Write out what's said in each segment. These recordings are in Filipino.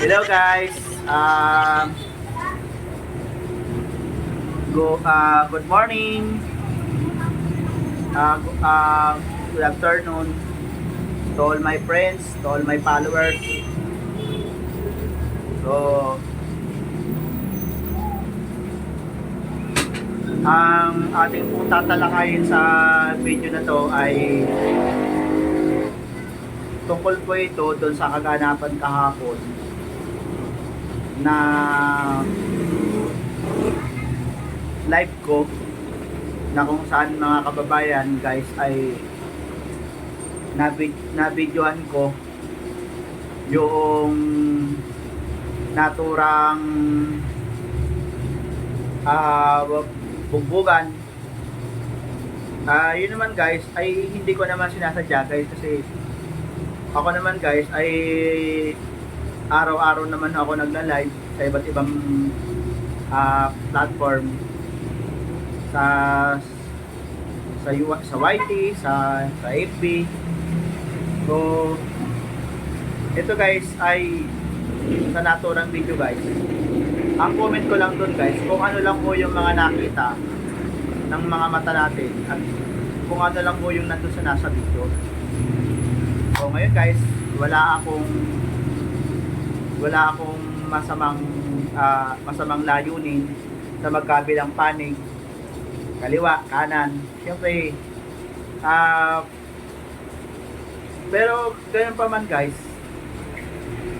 Hello guys. Um go uh, good morning. Uh, uh, good afternoon to all my friends, to all my followers. So ang ating pong tatalakayin sa video na to ay tungkol po ito doon sa kaganapan kahapon na live ko na kung saan mga kababayan guys ay nabi- nabidyohan ko yung naturang ah bugbugan. Ah yun naman guys ay hindi ko naman sinasadya guys kasi ako naman guys ay araw-araw naman ako nagla-live sa iba't ibang ah, platform sa sa sa YT, sa sa FB. So ito guys ay sa naturang video guys. Ang comment ko lang doon guys, kung ano lang po yung mga nakita ng mga mata natin at kung ano lang po yung nandun sa nasa video. So ngayon guys, wala akong wala akong masamang ah, masamang layunin sa magkabilang panig kaliwa, kanan. Siyempre ah pero ganun pa man guys,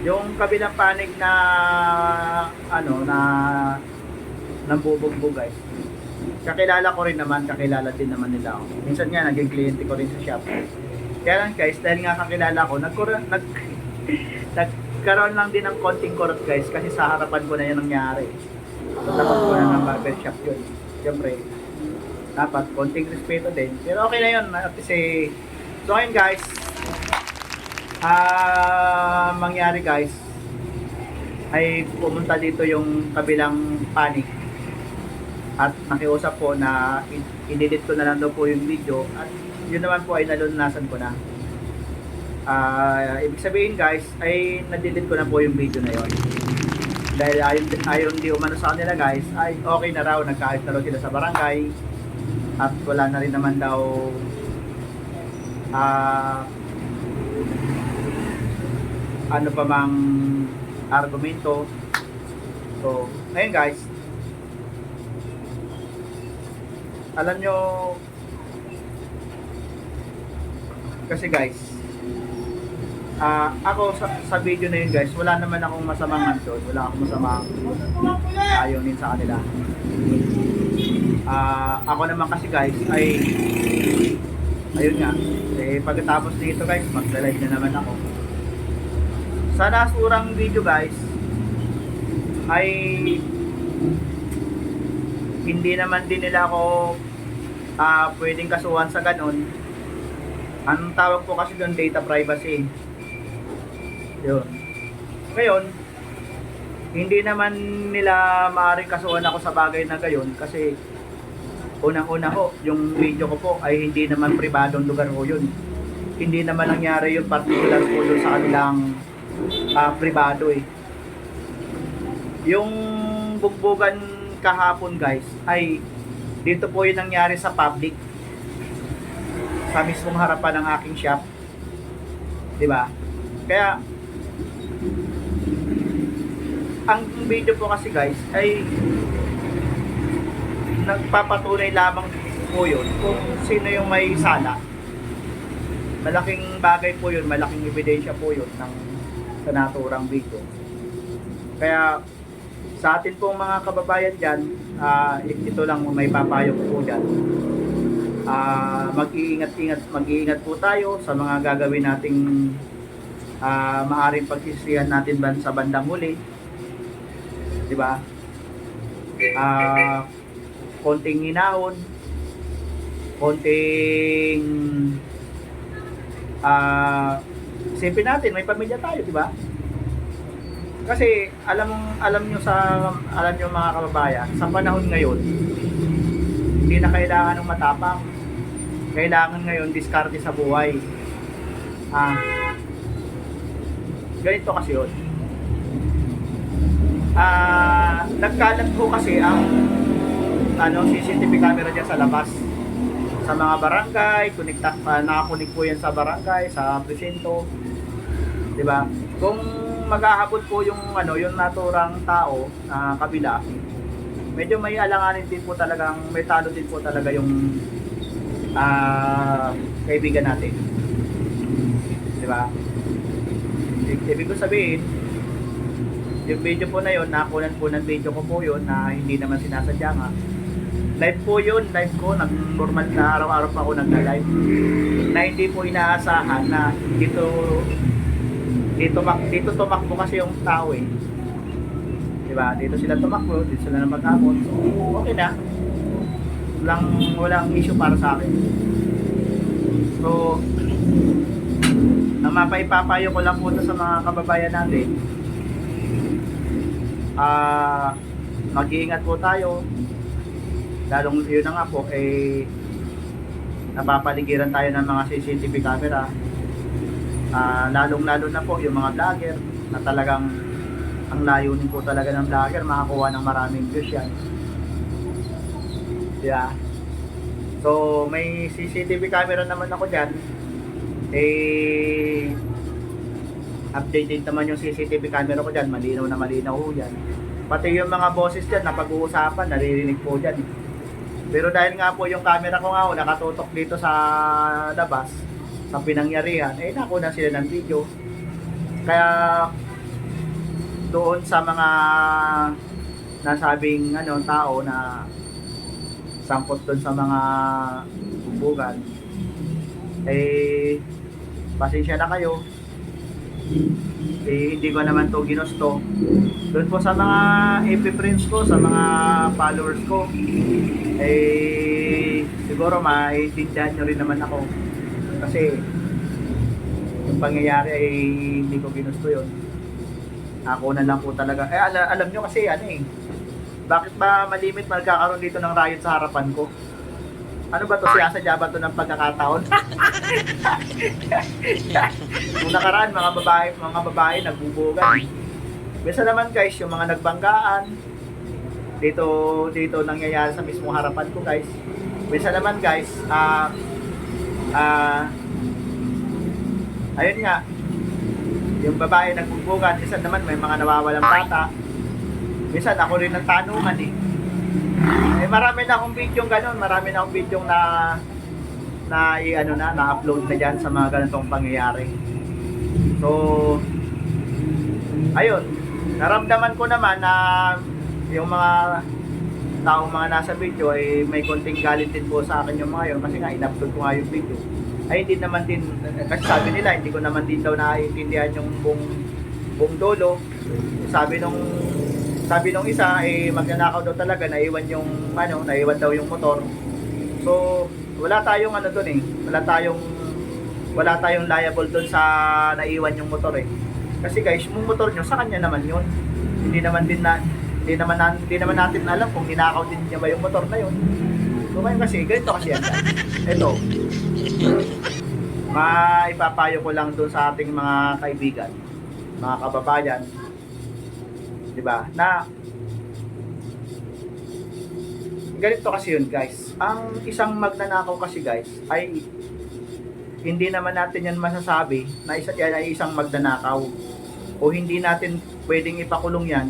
yung kabilang panig na ano na nambubugbog guys. Kakilala ko rin naman, kakilala din naman nila ako. Minsan nga naging kliyente ko rin sa shop. Kaya lang guys, dahil nga kakilala ko, nagkura, nag, nagkaroon lang din ng konting kurot guys kasi sa harapan ko na yan nangyari. Sa tapat ko na ng barber shop yun. Siyempre, dapat konting respeto din. Pero okay na yun. Kasi, so ngayon guys, ah mangyari guys, ay pumunta dito yung kabilang panig at nakiusap po na i-delete ko na lang daw po yung video at yun naman po ay nalunasan ko na. Ah, ibig sabihin guys, ay na-delete ko na po yung video na yon. Dahil ayon, ayon di umano sa kanila guys, ay okay na raw, nagkaayos na raw sila sa barangay at wala na rin naman daw ah ano pa mang argumento. So, ngayon guys, alam nyo, kasi guys, ah ako sa, sa video na yun guys, wala naman akong masamang handon, wala akong masamang ayunin sa kanila. Ah, ako naman kasi guys ay ayun nga, eh pagkatapos nito guys, magla-live na naman ako. Sa nasurang video guys ay hindi naman din nila ako ah pwedeng kasuhan sa ganon. Anong tawag po kasi doon data privacy. Yun. Ngayon, hindi naman nila maaaring kasuhan ako sa bagay na gayon kasi unang-una ho, yung video ko po ay hindi naman pribadong lugar ko yun. Hindi naman nangyari yung particular po doon sa kanilang ah, pribado eh. Yung bugbugan kahapon guys ay dito po yung nangyari sa public sa mismong harapan ng aking shop. 'Di ba? Kaya ang video po kasi guys ay nagpapatunay lamang po yun kung sino yung may sala. Malaking bagay po yun, malaking ebidensya po yun ng sa naturang video. Kaya sa atin pong mga kababayan dyan, ah, ito lang may papayo po dyan. Ah, mag-iingat-ingat, mag-iingat po tayo sa mga gagawin nating ah, maaring pagsisihan natin ban sa bandang huli. 'Di ba? Ah, konting hinahon, konting ah isipin natin may pamilya tayo, 'di ba? Kasi alam alam nyo sa alam nyo mga kababayan, sa panahon ngayon, hindi na kailangan ng matapang. Kailangan ngayon diskarte sa buhay. Ah, ganito kasi yun. Ah, nagkalat po kasi ang ano, CCTV camera dyan sa labas. Sa mga barangay, connecta, uh, nakakunik po yan sa barangay, sa presinto. 'Di ba? Kung maghahabot po yung ano, yung naturang tao na kabila, medyo may alanganin din po talagang may talo din po talaga yung ah kaibigan natin. 'Di ba? I- Ibig ko sabihin, yung video po na yun, nakunan po ng video ko po yun na hindi naman sinasadya nga. Live po yun, live ko, nag normal na araw-araw pa ako nagla-live. Na hindi po inaasahan na dito dito mak dito tumakbo kasi yung tao eh. 'Di ba? Dito sila tumakbo, dito sila na mag-amot. So, okay na. Walang walang issue para sa akin. So, ang mapaipapayo ko lang po sa mga kababayan natin, ah, mag-iingat po tayo. Lalong yun na nga po, eh, napapaligiran tayo ng mga CCTV camera. Ah, lalong lalo na po yung mga vlogger na talagang ang layunin po talaga ng vlogger makakuha ng maraming views yan. Yeah. So, may CCTV camera naman ako dyan. Eh, updated naman yung CCTV camera ko dyan. Malinaw na malinaw ho yan. Pati yung mga boses dyan na pag-uusapan, naririnig po dyan. Pero dahil nga po yung camera ko nga ho, nakatutok dito sa labas, sa pinangyarihan, eh nakuna sila ng video. Kaya doon sa mga nasabing ano, tao na sangkot doon sa mga bubugan, eh pasensya na kayo eh, hindi ko naman to ginusto. Doon po sa mga FB friends ko sa mga followers ko eh siguro maiintindihan nyo rin naman ako. Kasi yung pangyayari ay hindi ko ginusto yon ako na lang po talaga. Eh alam, alam nyo kasi ano eh bakit ba malimit magkakaroon dito ng riot sa harapan ko ano ba to siyasadya ba to ng pagkakataon Nung nakaraan, mga babae, mga babae nagbubugan. Bisa naman guys, yung mga nagbanggaan, dito dito nangyayari sa mismong harapan ko guys. Bisa naman guys, ah ah ayun nga, yung babae nagbubugan, minsan naman may mga nawawalang bata. Minsan ako rin ng tanungan eh. Eh marami na akong video ganun, marami na akong video na na i-ano na, na-upload na diyan sa mga ganitong pangyayari. So, ayun, naramdaman ko naman na yung mga taong mga nasa video ay may konting galit din po sa akin yung mga yun kasi nga in-upload ko nga yung video. Ay hindi naman din, kasi sabi nila, hindi ko naman din daw naiintindihan yung buong, buong dolo. Sabi nung sabi nung isa ay magnanakaw daw talaga, naiwan yung ano, naiwan daw yung motor. So, wala tayong ano doon eh. Wala tayong wala tayong liable doon sa naiwan yung motor eh. Kasi guys, yung motor nyo sa kanya naman yun. Hindi naman din na hindi naman na, hindi naman natin alam kung ninakaw din niya ba yung motor na yun. So ngayon kasi, ganito kasi yan. Ito. Maipapayo ko lang doon sa ating mga kaibigan, mga kababayan. 'Di ba? Na ganito kasi yun guys. Ang isang magnanakaw kasi guys ay hindi naman natin yan masasabi na isa yan ay isang magnanakaw o hindi natin pwedeng ipakulong yan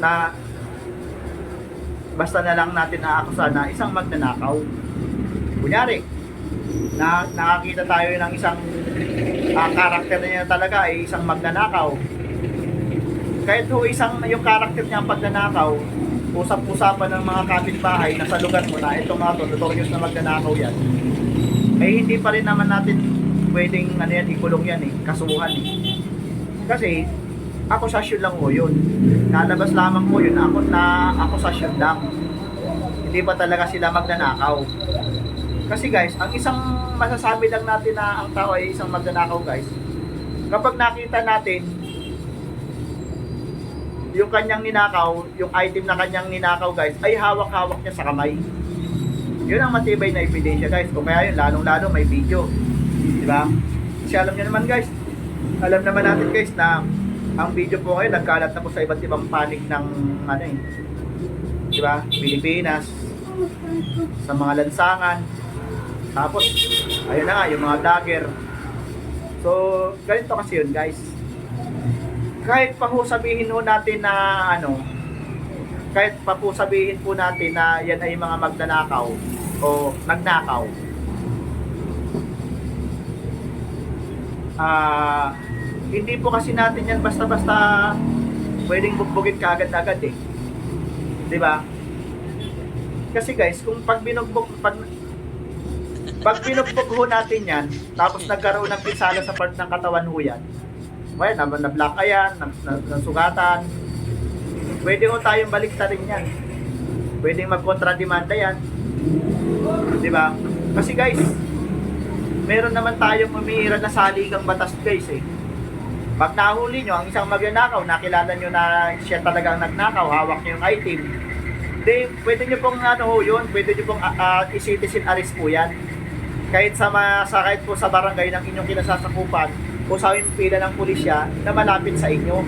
na basta na lang natin aakusa na isang magnanakaw. Kunyari, na nakakita tayo ng isang uh, karakter niya talaga ay isang magnanakaw. Kahit ho isang yung karakter niya pagnanakaw, usap-usapan ng mga kapitbahay na sa lugar mo na itong mga to, notorious na magnanakaw yan, eh hindi pa rin naman natin pwedeng ano yan, ikulong yan eh, kasuhan eh. Kasi, akusasyon lang po yun. Nalabas lamang po yun, ako na akusasyon lang. Hindi pa talaga sila magnanakaw. Kasi guys, ang isang masasabi lang natin na ang tao ay isang magnanakaw guys, kapag nakita natin yung kanyang ninakaw, yung item na kanyang ninakaw guys, ay hawak-hawak niya sa kamay. Yun ang matibay na ebidensya guys. O kaya yun, lalong-lalo may video. Di ba? Kasi alam niyo naman guys, alam naman natin guys na ang video po ngayon nagkalat na po sa iba't ibang panig ng ano eh. Di ba? Pilipinas, sa mga lansangan. Tapos, ayun na nga, yung mga vlogger. So, ganito kasi yun guys. Kahit pa ho sabihin ho natin na ano, kahit pa po sabihin po natin na yan ay mga magnanakaw o nagnakaw. Ah, hindi po kasi natin yan basta-basta pwedeng bugbugin ka agad-agad eh. 'Di ba? Kasi guys, kung pag binugbog pag pag binugbog ho natin yan, tapos nagkaroon ng pinsala sa part ng katawan ho yan, well, na, na black ayan, na, na, nasugatan, pwede ho tayong baliktarin yan. Pwede magkontrademanda yan. Di ba? Kasi guys, meron naman tayong umiira na saligang batas guys eh. Pag nahuli nyo, ang isang magnanakaw, nakilala nyo na siya talagang nagnakaw, hawak nyo yung item, di, pwede nyo pong ano ho yun, pwede nyo pong uh, i-citizen arrest po yan. Kahit sa, ma, sa kahit po sa barangay ng inyong kinasasakupan, o sa yung pila ng pulisya na malapit sa inyo.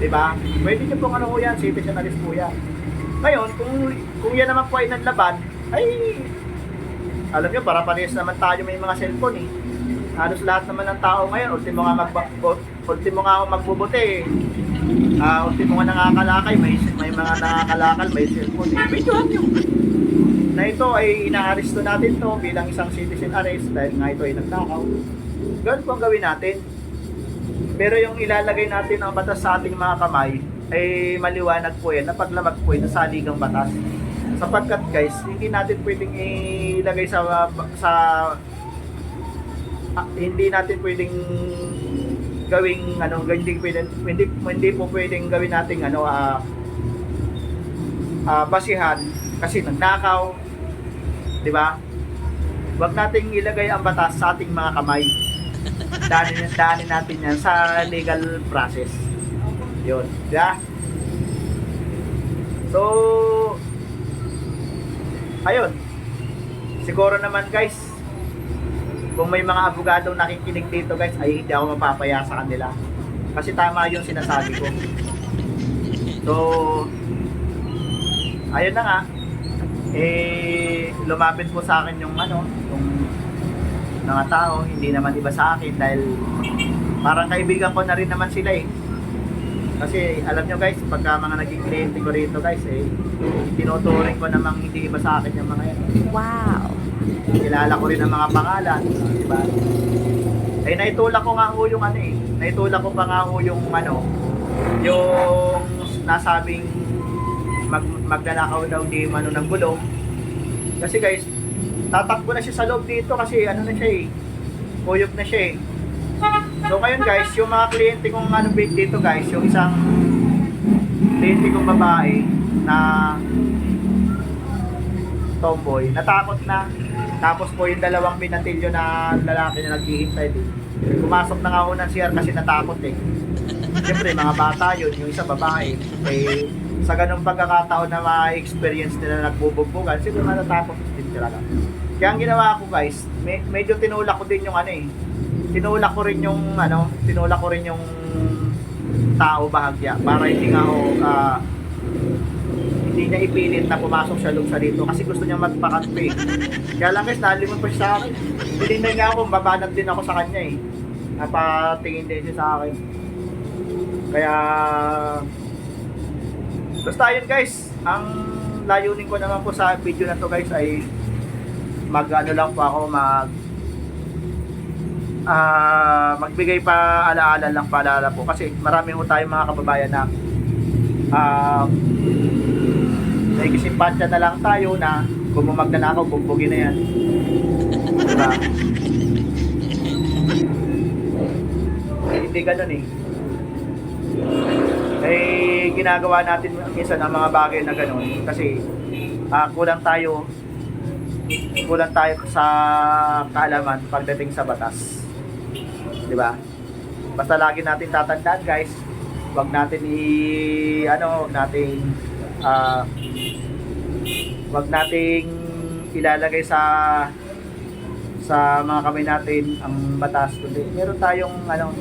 Di ba? Pwede nyo pong ano ho yan, arrest po yan. Ngayon, kung, kung yan naman po ay nanlaban, ay alam nyo, para parehas naman tayo may mga cellphone eh. Halos lahat naman ng tao ngayon, ultimo nga magba, ul- ultimo nga ako magbubuti eh. Ah, ultimo nga nangakalakay, may may mga nangakalakal, may cellphone eh. Medyo nyo. Na ito ay inaaresto natin to bilang isang citizen arrest dahil nga ito ay nagnakaw. Ganun po ang gawin natin. Pero yung ilalagay natin ang batas sa ating mga kamay ay maliwanag po yan na paglamag po yan sa saligang batas. Sapagkat guys, hindi natin pwedeng ilagay sa sa ah, hindi natin pwedeng gawing ano hindi pwedeng hindi hindi po pwedeng gawin nating ano ah ah, basihan kasi nagnakaw 'di ba? Huwag nating ilagay ang batas sa ating mga kamay. Daanin, daanin natin yan sa legal process. Yun. Di ba? So, ayun. Siguro naman guys, kung may mga abogadong nakikinig dito guys, ay hindi ako mapapaya sa kanila. Kasi tama yung sinasabi ko. So, ayun na nga. Eh, lumapit po sa akin yung ano, yung mga tao, hindi naman iba sa akin dahil parang kaibigan ko na rin naman sila eh. Kasi alam nyo guys, pagka mga naging kliyente ko rito guys, eh, tinuturing ko namang hindi iba sa akin yung mga yan. Wow. Kilala ko rin ang mga pangalan, di ba? Eh, naitulak ko nga ho yung ano eh. Naitulak ko pa nga ho yung ano, yung nasabing mag, magnanakaw daw di mano ng gulong. Kasi guys, tatakbo na siya sa loob dito kasi ano na siya eh. Kuyog na siya eh. So ngayon guys, yung mga kliyente kong ano dito guys, yung isang kliyente kong babae na tomboy, natakot na. Tapos po yung dalawang pinatilyo na lalaki na naghihintay din. Pumasok na nga ako ng CR kasi natakot eh. Siyempre, mga bata yun, yung isa babae. Eh, sa ganung pagkakataon na ma-experience nila nagbubugbugan, siguro natatakot din talaga. Kaya ang ginawa ko guys, me- medyo tinulak ko din yung ano eh. Tinulak ko rin yung ano, tinulak ko rin yung tao bahagya para hindi nga ako ah, hindi niya ipilit na pumasok siya loob sa dito kasi gusto niya magpakampi. Kaya lang guys, nalimot pa siya sa akin. Tinignan niya ako, babanat din ako sa kanya eh. Napatingin din siya sa akin. Kaya, basta yun guys, ang layunin ko naman po sa video na to guys ay mag ano lang po ako mag ah magbigay pa alaala lang paalala po kasi marami po tayong mga kababayan na ah Nagkisimpatya na lang tayo na kung magnanakaw, bugbugin na yan. Diba? Eh, hindi ganun eh. Eh, ginagawa natin minsan ang mga bagay na ganun kasi ah, kulang tayo kulang tayo sa kaalaman pagdating sa batas. Di ba? Basta lagi natin tatandaan guys, wag natin i ano, nating ah wag nating ilalagay sa sa mga kamay natin ang batas kundi meron tayong ano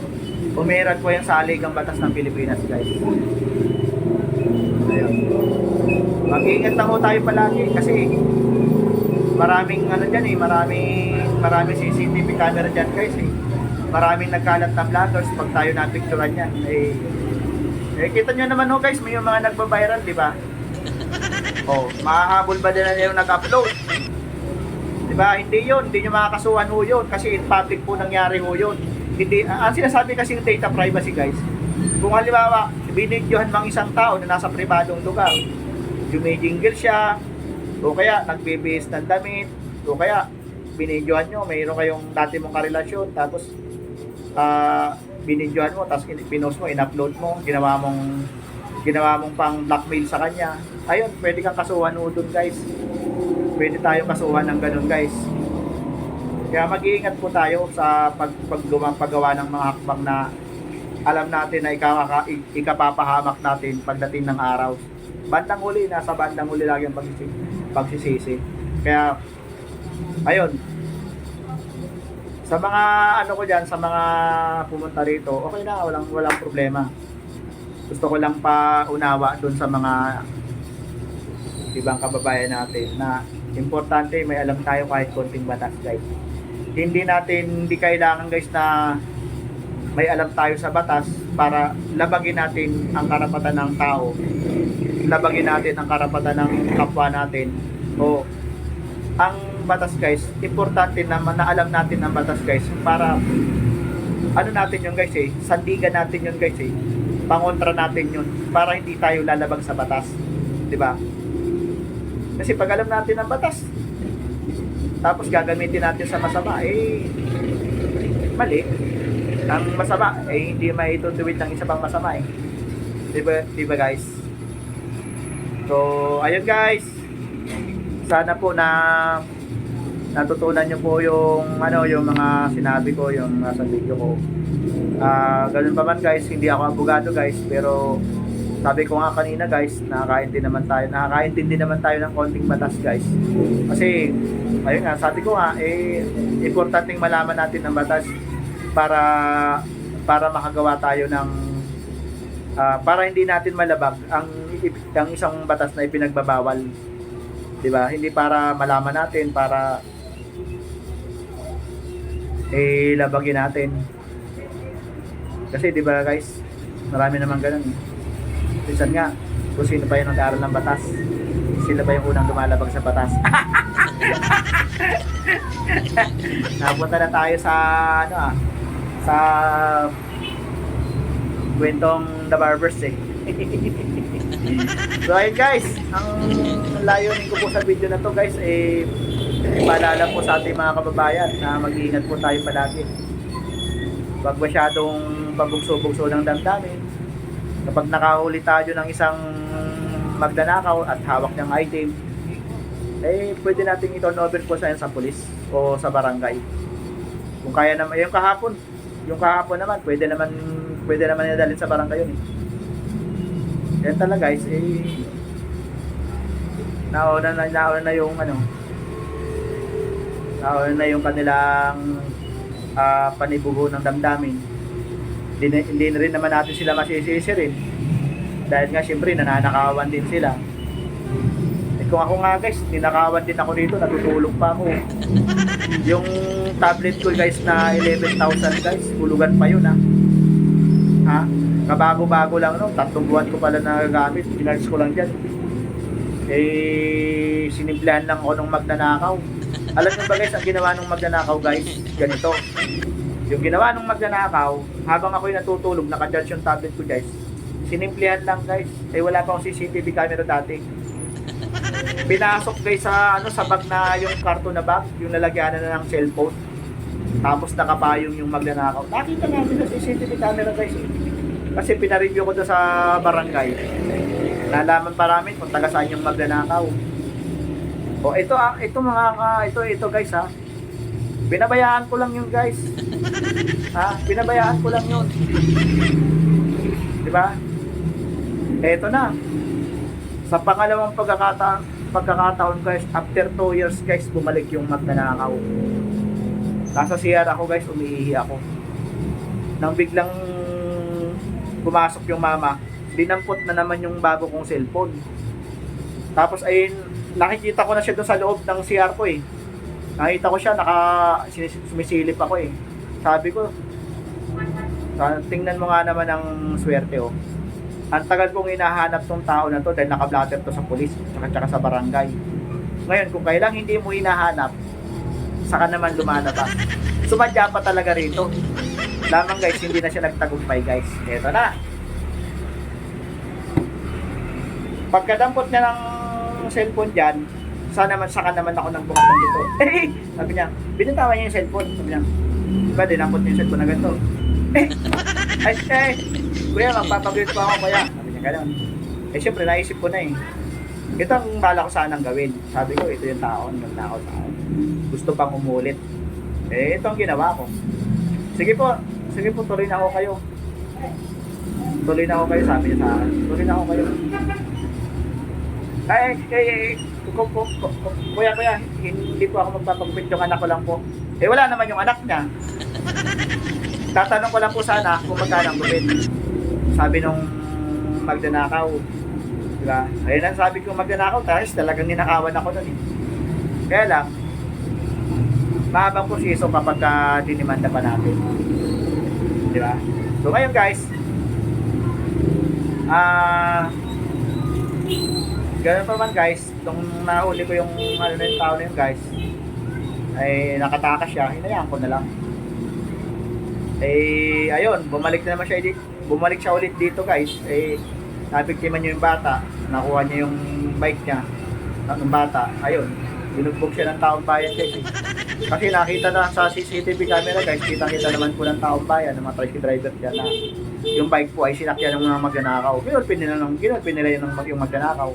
Umirat po yan sa aligang batas ng Pilipinas, guys. Mag-iingat lang tayo palagi kasi maraming ano dyan eh, maraming, maraming CCTV camera dyan guys eh. Maraming nagkalat na vloggers pag tayo napicturan yan. Eh, eh kita nyo naman ho guys, may yung mga nagbabiral, di ba? Oh, mahahabol ba din na yung nag-upload? Di ba? Hindi yun, hindi nyo makakasuhan ho yun kasi in public po nangyari ho yun. Hindi, ang sinasabi kasi yung data privacy guys, kung halimbawa, binidyohan mang isang tao na nasa pribadong lugar, jumijingle siya, o kaya nagbibihis ng damit, o kaya binidyohan nyo, mayroon kayong dati mong karelasyon, tapos ah binidyohan mo, tapos in- pinost mo, in-upload mo, ginawa mong ginawa mong pang blackmail sa kanya. Ayun, pwede kang kasuhan ho dun guys. Pwede tayong kasuhan ng ganun guys. Kaya mag-iingat po tayo sa pag paggumang paggawa ng mga hakbang na alam natin na ikakaka, ikapapahamak natin pagdating ng araw. Bandang huli, nasa bandang huli lagi ang pagsisi, pagsisisi. Kaya, ayun, sa mga ano ko diyan sa mga pumunta rito, okay na, walang walang problema. Gusto ko lang pa unawa doon sa mga ibang kababayan natin na importante may alam tayo kahit konting batas guys. Hindi natin hindi kailangan guys na may alam tayo sa batas para labagin natin ang karapatan ng tao. Labagin natin ang karapatan ng kapwa natin. O ang batas guys, importante na alam natin ang batas guys para ano natin yun guys eh, sandigan natin yun guys eh. Pangontra natin yun para hindi tayo lalabag sa batas. 'Di ba? Kasi pag alam natin ang batas, tapos gagamitin natin sa masama, eh, mali. Ang masama, eh, hindi maitutuwid ng isa pang masama, eh. Di ba, di ba guys? So, ayun guys. Sana po na natutunan nyo po yung ano yung mga sinabi ko yung nasa video ko. Ah, ganun pa man guys, hindi ako abogado guys, pero sabi ko nga kanina guys, nakakaintindi naman tayo, nakakaintindi naman tayo ng konting batas guys. Kasi ayun nga, sabi ko nga eh importanteng malaman natin ang batas para para makagawa tayo ng ah, para hindi natin malabag ang ang isang batas na ipinagbabawal. 'Di ba? Hindi para malaman natin para eh labagin natin. Kasi 'di ba guys, marami naman ganun. Minsan nga, kung sino pa yung nag-aaral ng batas, sila ba yung unang lumalabag sa batas? Napunta na tayo sa ano ah, sa kwentong The Barbers eh. so ayun guys, ang layunin ko po sa video na to guys eh paalala po sa ating mga kababayan na mag-iingat po tayo palagi. Huwag masyadong pabugso-bugso ng damdamin. Kapag nakahuli tayo ng isang magdanakaw at hawak niyang item, eh pwede nating i-turn over po sa sa pulis o sa barangay. Kung kaya naman, yung kahapon, yung kahapon naman, pwede naman, pwede naman nila sa barangay yun eh. Yan talaga guys, eh, nauna na, nauna na yung ano, nauna na yung kanilang ah, panibuho ng damdamin. Hindi, hindi rin naman natin sila masisisi rin. Dahil nga syempre nananakawan din sila. Eh, kung ako nga guys, ninakawan din ako dito, natutulog pa ako. Yung tablet ko guys na 11,000 guys, hulugan pa yun ha. Ha? Kabago-bago lang no, tatlong buwan ko pala nagagamit, pinarge ko lang dyan. Eh, sinimplahan lang ako nung magnanakaw. Alam nyo ba guys, ang ginawa nung magnanakaw guys, ganito. Yung ginawa nung magnanakaw, habang ako'y natutulog, nakadjudge yung tablet ko guys. Sinimplihan lang guys. Eh wala pa akong CCTV camera dati. Pinasok guys sa ano sa bag na yung karton na bag, yung lalagyanan na ng cellphone. Tapos nakapayong yung magnanakaw. Nakita natin sa CCTV camera guys. Kasi pinareview ko doon sa barangay. Nalaman pa namin kung taga saan yung magnanakaw. O ito ah, ito mga ka- ito ito guys ha. Binabayaan ko lang yun guys. ha, binabayaan ko lang yun. 'Di ba? Eto na. Sa pangalawang pagkakataon, pagkakataon guys, after 2 years guys, bumalik yung magnanakaw. Nasa CR ako guys, umiihi ako. Nang biglang pumasok yung mama, dinampot na naman yung bago kong cellphone. Tapos ayun, nakikita ko na siya doon sa loob ng CR ko eh. Nakita ko siya, naka, sumisilip ako eh. Sabi ko, "Sa- tingnan mo nga naman ang swerte oh. Ang tagal kong hinahanap tong tao na to dahil nakablatter to sa pulis tsaka, tsaka sa barangay. Ngayon, kung kailang hindi mo hinahanap, saka naman lumalabas. Sumadya pa talaga rito. Lamang guys, hindi na siya nagtagumpay guys. Eto na. Pagkadampot niya ng cellphone dyan, sana naman saka naman ako nang bukatan dito. Eh, sabi niya, binitawan niya yung cellphone. Sabi niya, diba dinampot niya yung cellphone na ganito. Eh, ay, eh, kuya, magpapagrit pa ako kuya. Sabi niya, gano'n. Eh, syempre, naisip ko na eh. Ito ang bala ko sanang gawin. Sabi ko, ito yung taon, yung tao sa akin. Gusto pang umulit. Eh, ito ang ginawa ko. Sige po, sige po, tuloy na ako kayo. Tuloy na ako kayo, sabi niya sa akin. Tuloy na ako kayo. Ay, ay, ay, ku- ku- ku- ku- kuya, kuya, hindi po ako magpapagupit yung anak ko lang po. Eh, wala naman yung anak niya. Tatanong ko lang po sana kung magkano ang gupit. Sabi nung magdanakaw. Diba? Ayun ang sabi ko magnanakaw, tapos talagang ninakawan ako nun eh. Kaya lang, mahabang proseso kapag uh, dinimanda pa natin. Di ba? So ngayon guys, ah, ganun pa man guys, nung nahuli ko yung ano na yung tao na yun guys, ay nakatakas siya, hinayaan ko na lang. Eh, ayun, bumalik na naman siya, di- bumalik siya ulit dito guys, eh, nabiktiman niya yung bata, nakuha niya yung bike niya, ng bata, ayun, binugbog siya ng taong bayan guys. eh. Kasi nakita na sa CCTV camera guys, kita-kita naman po ng taong bayan, ng mga tricycle driver dyan na yung bike po ay sinakyan ng mga magnanakaw. Ginulpin nila, ng, ginulpin nila yung, yung magnanakaw.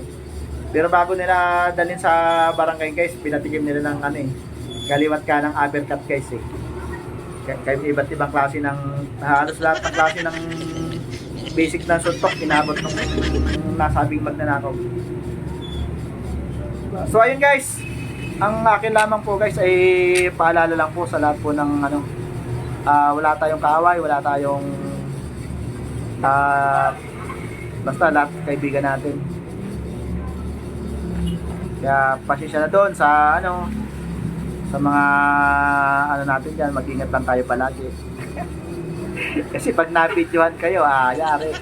Pero bago nila dalhin sa barangay guys, pinatikim nila ng ano eh, kaliwat ka ng uppercut guys eh. Kaya iba't ibang klase ng, halos lahat ng klase ng basic na suntok, inabot ng nasabing magnanakaw. So ayun guys, ang akin lamang po guys ay paalala lang po sa lahat po ng ano, ah, wala tayong kaaway, wala tayong ah, basta lahat kaibigan natin. Kaya pasensya na doon sa ano sa mga ano natin diyan, mag-ingat lang tayo palagi. Kasi pag na-videohan kayo, ah, yari.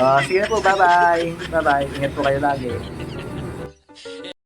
oh, sige na po, bye-bye. Bye-bye. Ingat po kayo lagi.